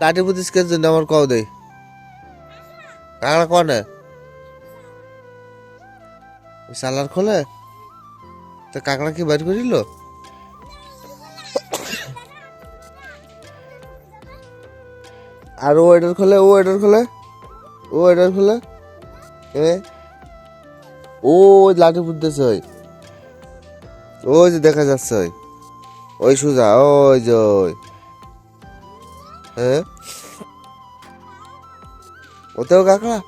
লাঠি পুতিসকের জন্য আমার কও দেই কাকড়া কনে? সালার খোলে তো কাকড়া কি বাইর করিল? আর ও এটার খোলে, ও এটার খোলে, ও এটার খোলে। এ? ও লাঠি পুঁততেছে ওই। ওই যে দেখা যাচ্ছে ওই। ওই সুজা, ওই যে ওই। হ্যাঁ ওতেও কাকড়া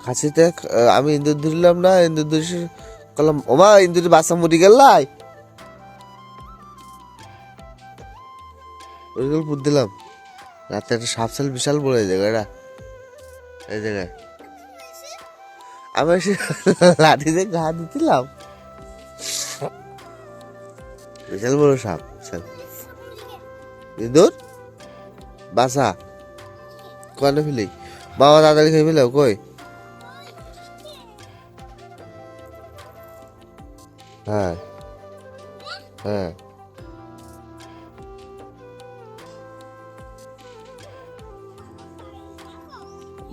খাসিতে আমি ইন্দুর ধরলাম না ইন্দুর ধরে করলাম ওমা ইন্দুর বাসা মরি গেলাই পুত দিলাম রাতে একটা সাপ সাল বিশাল বড় এই জায়গাটা এই জায়গায় আমি এসে লাঠিতে ঘা দিছিলাম বিশাল বড় সাপ ইঁদুর বাসা কনে ফেলি। বাবা, তাড়াতাড়ি খেয়ে ফেলে কই হ্যাঁ হ্যাঁ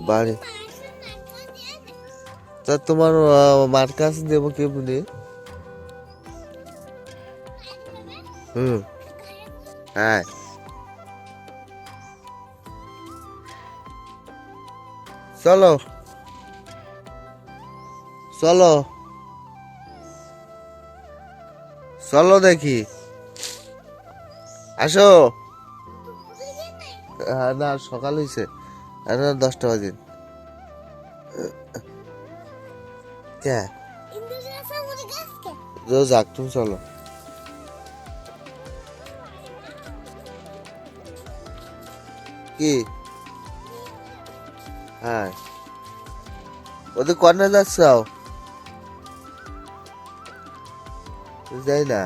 বাড়ি তা তোমার মার কাছে দেবো কে বলি হুম। হ্যাঁ চলো। চলো। চলো দেখি। আসো। হ্যাঁ, না সকাল হয়েছে আর দশটা বাজে। যাক তুমি চলো। কি? হ্যাঁ ওদের কর্নার যাচ্ছ যাই না